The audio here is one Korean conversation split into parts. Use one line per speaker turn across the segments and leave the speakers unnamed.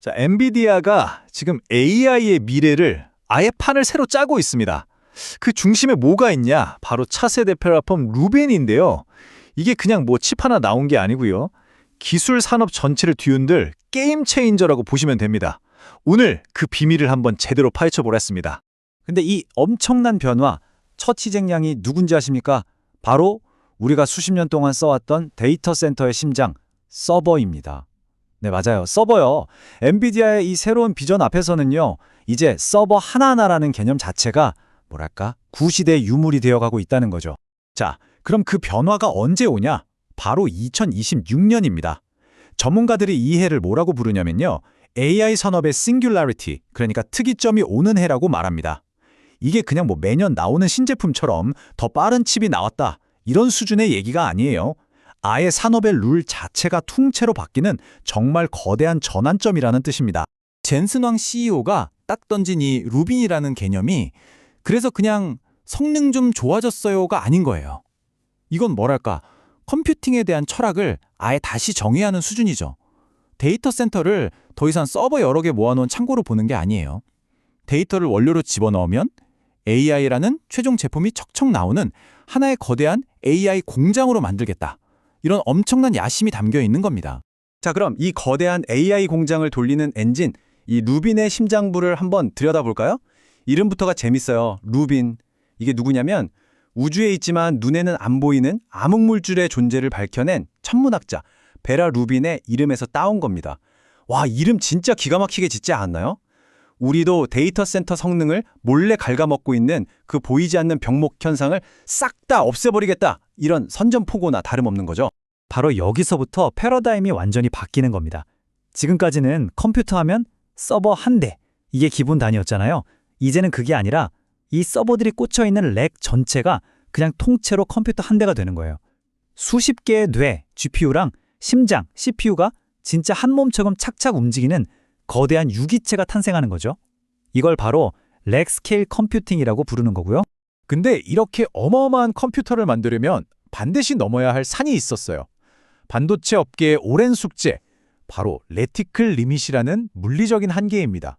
자, 엔비디아가 지금 AI의 미래를 아예 판을 새로 짜고 있습니다. 그 중심에 뭐가 있냐? 바로 차세대 플랫폼 루벤인데요. 이게 그냥 뭐 칩 하나 나온 게 아니고요. 기술 산업 전체를 뒤흔들 게임 체인저라고 보시면 됩니다. 오늘 그 비밀을 한번 제대로 파헤쳐 보랬습니다.
근데 이 엄청난 변화, 첫 희생양이 누군지 아십니까? 바로 우리가 수십 년 동안 써왔던 데이터 센터의 심장, 서버입니다. 네, 맞아요. 서버요. 엔비디아의 이 새로운 비전 앞에서는요, 이제 서버 하나하나라는 개념 자체가 뭐랄까, 구시대의 유물이 되어가고 있다는 거죠. 자, 그럼 그 변화가 언제 오냐? 바로 2026년입니다. 전문가들이 이 해를 뭐라고 부르냐면요. AI 산업의 싱귤라리티, 그러니까 특이점이 오는 해라고 말합니다. 이게 그냥 뭐 매년 나오는 신제품처럼 더 빠른 칩이 나왔다. 이런 수준의 얘기가 아니에요. 아예 산업의 룰 자체가 통째로 바뀌는 정말 거대한 전환점이라는 뜻입니다. 젠슨왕 CEO가 딱 던진 이 루빈이라는 개념이 그래서 그냥 성능 좀 좋아졌어요가 아닌 거예요. 이건 뭐랄까 컴퓨팅에 대한 철학을 아예 다시 정의하는 수준이죠. 데이터 센터를 더 이상 서버 여러 개 모아놓은 창고로 보는 게 아니에요. 데이터를 원료로 집어넣으면 AI라는 최종 제품이 척척 나오는 하나의 거대한 AI 공장으로 만들겠다. 이런 엄청난 야심이 담겨 있는 겁니다. 자, 그럼 이 거대한 AI 공장을 돌리는 엔진, 이 루빈의 심장부를 한번 들여다볼까요? 이름부터가 재밌어요. 루빈. 이게 누구냐면 우주에 있지만 눈에는 안 보이는 암흑물질의 존재를 밝혀낸 천문학자 베라 루빈의 이름에서 따온 겁니다. 와, 이름 진짜 기가 막히게 짓지 않았나요? 우리도 데이터 센터 성능을 몰래 갉아먹고 있는 그 보이지 않는 병목 현상을 싹 다 없애버리겠다. 이런 선전포고나 다름없는 거죠. 바로 여기서부터 패러다임이 완전히 바뀌는 겁니다. 지금까지는 컴퓨터 하면 서버 한 대, 이게 기본 단위였잖아요. 이제는 그게 아니라 이 서버들이 꽂혀 있는 렉 전체가 그냥 통째로 컴퓨터 한 대가 되는 거예요. 수십 개의 뇌, GPU랑 심장, CPU가 진짜 한 몸처럼 착착 움직이는 거대한 유기체가 탄생하는 거죠. 이걸 바로 렉 스케일 컴퓨팅이라고 부르는 거고요.
근데 이렇게 어마어마한 컴퓨터를 만들려면 반드시 넘어야 할 산이 있었어요. 반도체 업계의 오랜 숙제, 바로 레티클 리밋이라는 물리적인 한계입니다.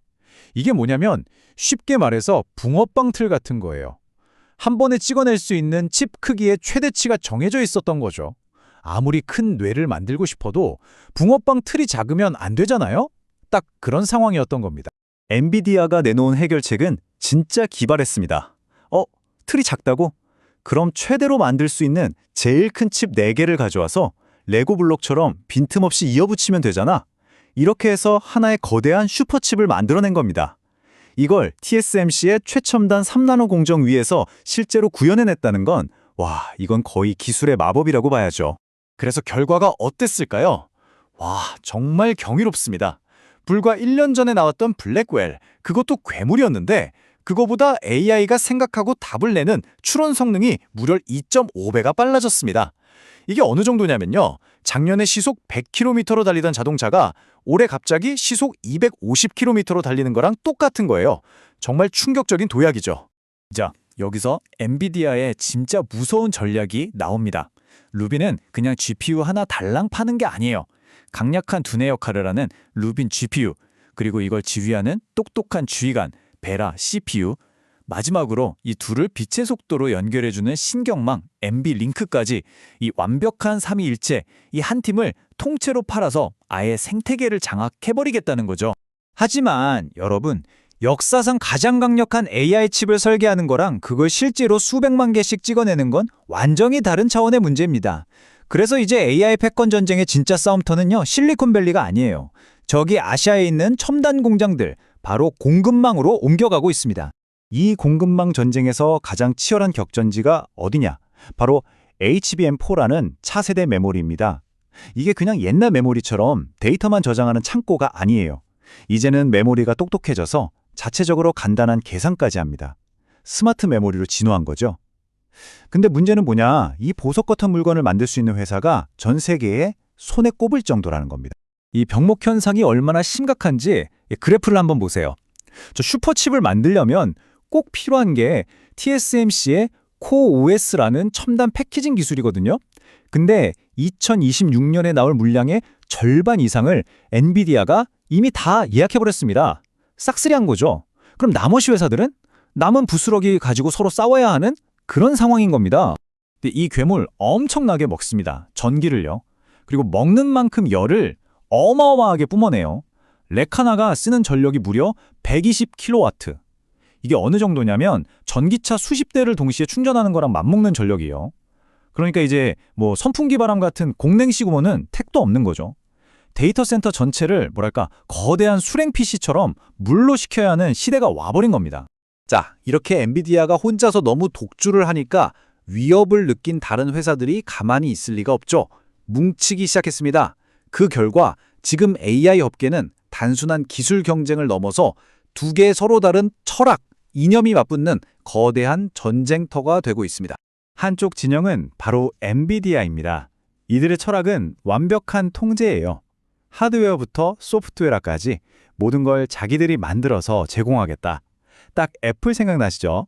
이게 뭐냐면 쉽게 말해서 붕어빵 틀 같은 거예요. 한 번에 찍어낼 수 있는 칩 크기의 최대치가 정해져 있었던 거죠. 아무리 큰 뇌를 만들고 싶어도 붕어빵 틀이 작으면 안 되잖아요? 딱 그런 상황이었던 겁니다.
엔비디아가 내놓은 해결책은 진짜 기발했습니다. 어, 틀이 작다고? 그럼 최대로 만들 수 있는 제일 큰 칩 4개를 가져와서 레고 블록처럼 빈틈없이 이어붙이면 되잖아. 이렇게 해서 하나의 거대한 슈퍼칩을 만들어낸 겁니다. 이걸 TSMC의 최첨단 3나노 공정 위에서 실제로 구현해냈다는 건 와, 이건 거의 기술의 마법이라고 봐야죠.
그래서 결과가 어땠을까요? 와, 정말 경이롭습니다. 불과 1년 전에 나왔던 블랙웰, 그것도 괴물이었는데 그거보다 AI가 생각하고 답을 내는 추론 성능이 무려 2.5배가 빨라졌습니다. 이게 어느 정도냐면요. 작년에 시속 100km로 달리던 자동차가 올해 갑자기 시속 250km로 달리는 거랑 똑같은 거예요. 정말 충격적인 도약이죠. 자, 여기서 엔비디아의 진짜 무서운 전략이 나옵니다. 루빈은 그냥 GPU 하나 달랑 파는 게 아니에요. 강력한 두뇌 역할을 하는 루빈 GPU, 그리고 이걸 지휘하는 똑똑한 주의관, 베라 CPU, 마지막으로 이 둘을 빛의 속도로 연결해주는 신경망, MB 링크까지 이 완벽한 삼위일체, 이 한 팀을 통째로 팔아서 아예 생태계를 장악해버리겠다는 거죠. 하지만 여러분, 역사상 가장 강력한 AI 칩을 설계하는 거랑 그걸 실제로 수백만 개씩 찍어내는 건 완전히 다른 차원의 문제입니다. 그래서 이제 AI 패권 전쟁의 진짜 싸움터는요, 실리콘밸리가 아니에요. 저기 아시아에 있는 첨단 공장들, 바로 공급망으로 옮겨가고 있습니다. 이 공급망 전쟁에서 가장 치열한 격전지가 어디냐? 바로 HBM4라는 차세대 메모리입니다. 이게 그냥 옛날 메모리처럼 데이터만 저장하는 창고가 아니에요. 이제는 메모리가 똑똑해져서 자체적으로 간단한 계산까지 합니다. 스마트 메모리로 진화한 거죠. 근데 문제는 뭐냐? 이 보석 같은 물건을 만들 수 있는 회사가 전 세계에 손에 꼽을 정도라는 겁니다. 이 병목 현상이 얼마나 심각한지 그래프를 한번 보세요. 저 슈퍼칩을 만들려면 꼭 필요한 게 TSMC의 CoOS라는 첨단 패키징 기술이거든요. 근데 2026년에 나올 물량의 절반 이상을 엔비디아가
이미 다 예약해버렸습니다. 싹쓸이한 거죠. 그럼 나머지 회사들은 남은 부스러기 가지고 서로 싸워야 하는 그런 상황인 겁니다. 근데 이 괴물 엄청나게 먹습니다. 전기를요. 그리고 먹는 만큼 열을 어마어마하게 뿜어내요. 렉 하나가 쓰는 전력이 무려 120kW. 이게 어느 정도냐면 전기차 수십 대를 동시에 충전하는 거랑 맞먹는 전력이에요. 그러니까 이제 뭐 선풍기 바람 같은 공냉시 구멍은 택도 없는 거죠. 데이터 센터 전체를 뭐랄까 거대한 수랭 PC처럼 물로 식혀야 하는 시대가 와버린 겁니다.
자, 이렇게 엔비디아가 혼자서 너무 독주를 하니까 위협을 느낀 다른 회사들이 가만히 있을 리가 없죠. 뭉치기 시작했습니다. 그 결과 지금 AI 업계는 단순한 기술 경쟁을 넘어서 두 개의 서로 다른 철학, 이념이 맞붙는 거대한 전쟁터가 되고 있습니다.
한쪽 진영은 바로 엔비디아입니다. 이들의 철학은 완벽한 통제예요. 하드웨어부터 소프트웨어까지 모든 걸 자기들이 만들어서 제공하겠다. 딱 애플 생각나시죠?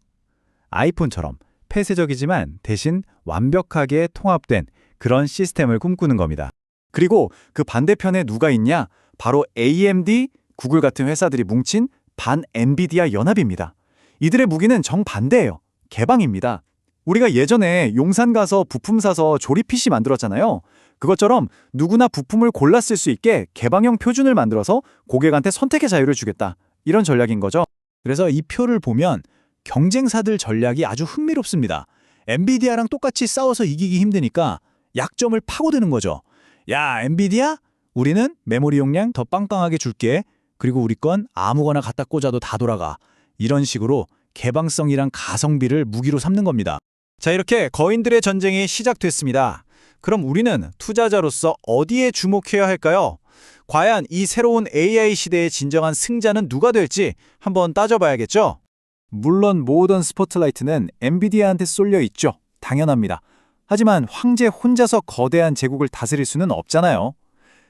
아이폰처럼 폐쇄적이지만 대신 완벽하게 통합된 그런 시스템을 꿈꾸는 겁니다. 그리고 그 반대편에 누가 있냐? 바로 AMD, 구글 같은 회사들이 뭉친 반 엔비디아 연합입니다. 이들의 무기는 정반대예요. 개방입니다. 우리가 예전에 용산 가서 부품 사서 조립 PC 만들었잖아요. 그것처럼 누구나 부품을 골라 쓸 수 있게 개방형 표준을 만들어서 고객한테 선택의 자유를 주겠다. 이런 전략인 거죠. 그래서 이 표를 보면 경쟁사들 전략이 아주 흥미롭습니다. 엔비디아랑 똑같이 싸워서 이기기 힘드니까 약점을 파고드는 거죠. 야, 엔비디아? 우리는 메모리 용량 더 빵빵하게 줄게. 그리고 우리 건 아무거나 갖다 꽂아도 다 돌아가. 이런 식으로 개방성이랑 가성비를 무기로 삼는 겁니다. 자, 이렇게 거인들의 전쟁이 시작됐습니다. 그럼 우리는 투자자로서 어디에 주목해야 할까요? 과연 이 새로운 AI 시대의 진정한 승자는 누가 될지 한번 따져봐야겠죠? 물론 모든 스포트라이트는 엔비디아한테 쏠려 있죠. 당연합니다. 하지만 황제 혼자서 거대한 제국을 다스릴 수는 없잖아요.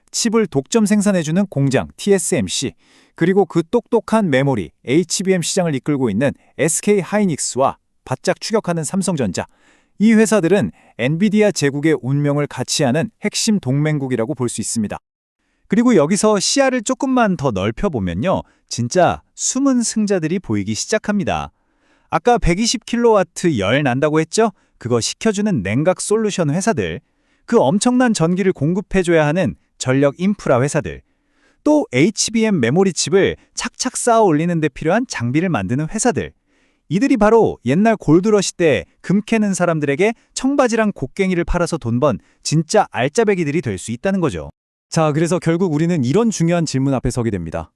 칩을 독점 생산해주는 공장 TSMC, 그리고 그 똑똑한 메모리 HBM 시장을 이끌고 있는 SK 하이닉스와 바짝 추격하는 삼성전자. 이 회사들은 엔비디아 제국의 운명을 같이 하는 핵심 동맹국이라고 볼 수 있습니다. 그리고 여기서 시야를 조금만 더 넓혀보면요. 진짜 숨은 승자들이 보이기 시작합니다. 아까 120kW 열 난다고 했죠? 그거 식혀주는 냉각 솔루션 회사들. 그 엄청난 전기를 공급해줘야 하는 전력 인프라 회사들. 또 HBM 메모리 칩을 착착 쌓아 올리는 데 필요한 장비를 만드는 회사들. 이들이 바로 옛날 골드러시 때 금 캐는 사람들에게 청바지랑 곡괭이를 팔아서 돈 번 진짜 알짜배기들이 될 수 있다는 거죠. 자, 그래서 결국 우리는 이런 중요한 질문 앞에 서게 됩니다.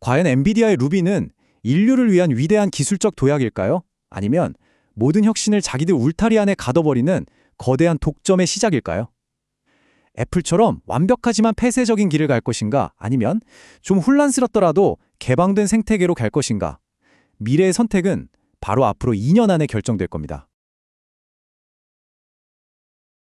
과연 엔비디아의 루비는 인류를 위한 위대한 기술적 도약일까요? 아니면 모든 혁신을 자기들 울타리 안에 가둬버리는 거대한 독점의 시작일까요? 애플처럼 완벽하지만 폐쇄적인 길을 갈 것인가? 아니면 좀 혼란스럽더라도 개방된 생태계로 갈 것인가? 미래의 선택은 바로 앞으로 2년 안에 결정될 겁니다.